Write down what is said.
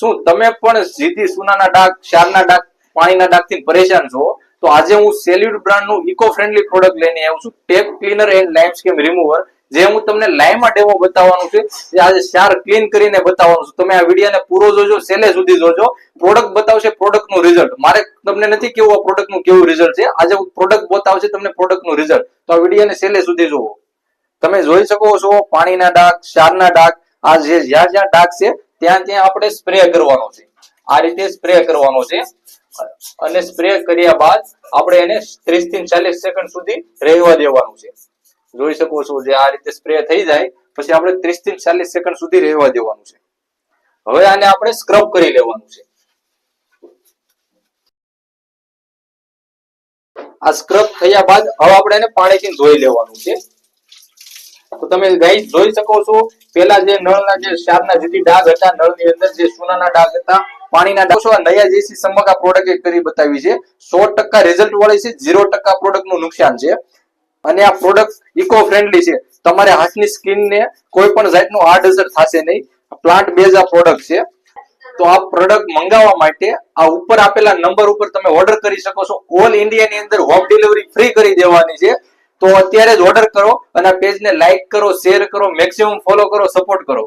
શું તમે પણ સીધી સોનાના ડાક, ક્ષારના ડાક, પાણીના ડાઘથી પરેશાન છો, તો આજે હું સેલ્યુટ બ્રાન્ડનું ઇકો ફ્રેન્ડલી પ્રોડક્ટ લઈને આવ્યો છું, tap cleaner and lime scale remover, જે હું તમને લાઈવમાં ડેમો બતાવવાનું છે, જે આજે શાર ક્લીન કરીને બતાવવાનું છું. તમે આ વિડીયોને પૂરો જોજો, છેલ્લે સુધી જોજો. પ્રોડક્ટ બતાવશે પ્રોડક્ટનું રિઝલ્ટ મારે તમને નથી કેવું આ પ્રોડક્ટનું કેવું રિઝલ્ટ છે. આજે પ્રોડક્ટ બતાવશે, તમને પ્રોડક્ટનું રિઝલ્ટ તો આ વિડીયોને છેલ્લે સુધી જોવો તમે જોઈ શકો છો, પાણીના ડાક શારના ડાક, આ જે જ્યાં જ્યાં ડાક છે ત્યાં ત્યાં આપણે સ્પ્રે કરવાનો છે. આ રીતે સ્પ્રે કરવાનો છે. અને સ્પ્રે કર્યા બાદ આપણે એને 30 થી ચાલીસ સેકન્ડ સુધી રહેવા દેવાનું છે. જોઈ શકો છો જે આ રીતે સ્પ્રે થઈ જાય, પછી આપણે 30 થી ચાલીસ સેકન્ડ સુધી રહેવા દેવાનું છે. હવે આને આપણે સ્ક્રબ કરી લેવાનું છે. આ સ્ક્રબ થયા બાદ હવે આપણે એને પાણીથી ધોઈ લેવાનું છે. તો તમે ગાઈસ જોઈ શકો છો પેલા જે નળના જે ક્ષારના જેથી ડાઘ હતા, નળની અંદર જે સોનાના ડાઘ હતા, પાણીના ડાઘ છો નયા પ્રોડક્ટ કરી બતાવી છે. સો ટકા રિઝલ્ટ વાળી છે ઝીરો ટકા પ્રોડક્ટનું નુકસાન છે. અને આ પ્રોડક્ટ ઇકો ફ્રેન્ડલી છે. તમારે હાથની સ્કિન ને કોઈ પણ જાતનું આડઅસર થશે નહીં. પ્લાન્ટ બેઝ આ પ્રોડક્ટ છે. તો આ પ્રોડક્ટ મંગાવવા માટે આ ઉપર આપેલા નંબર ઉપર તમે ઓર્ડર કરી શકો છો. ઓલ ઇન્ડિયા ની અંદર હોમ ડિલિવરી ફ્રી કરી દેવાની છે. તો અત્યારે જ ઓર્ડર કરો અને પેજ પેજને લાઈક કરો શેર કરો મેક્સિમમ ફોલો કરો સપોર્ટ કરો.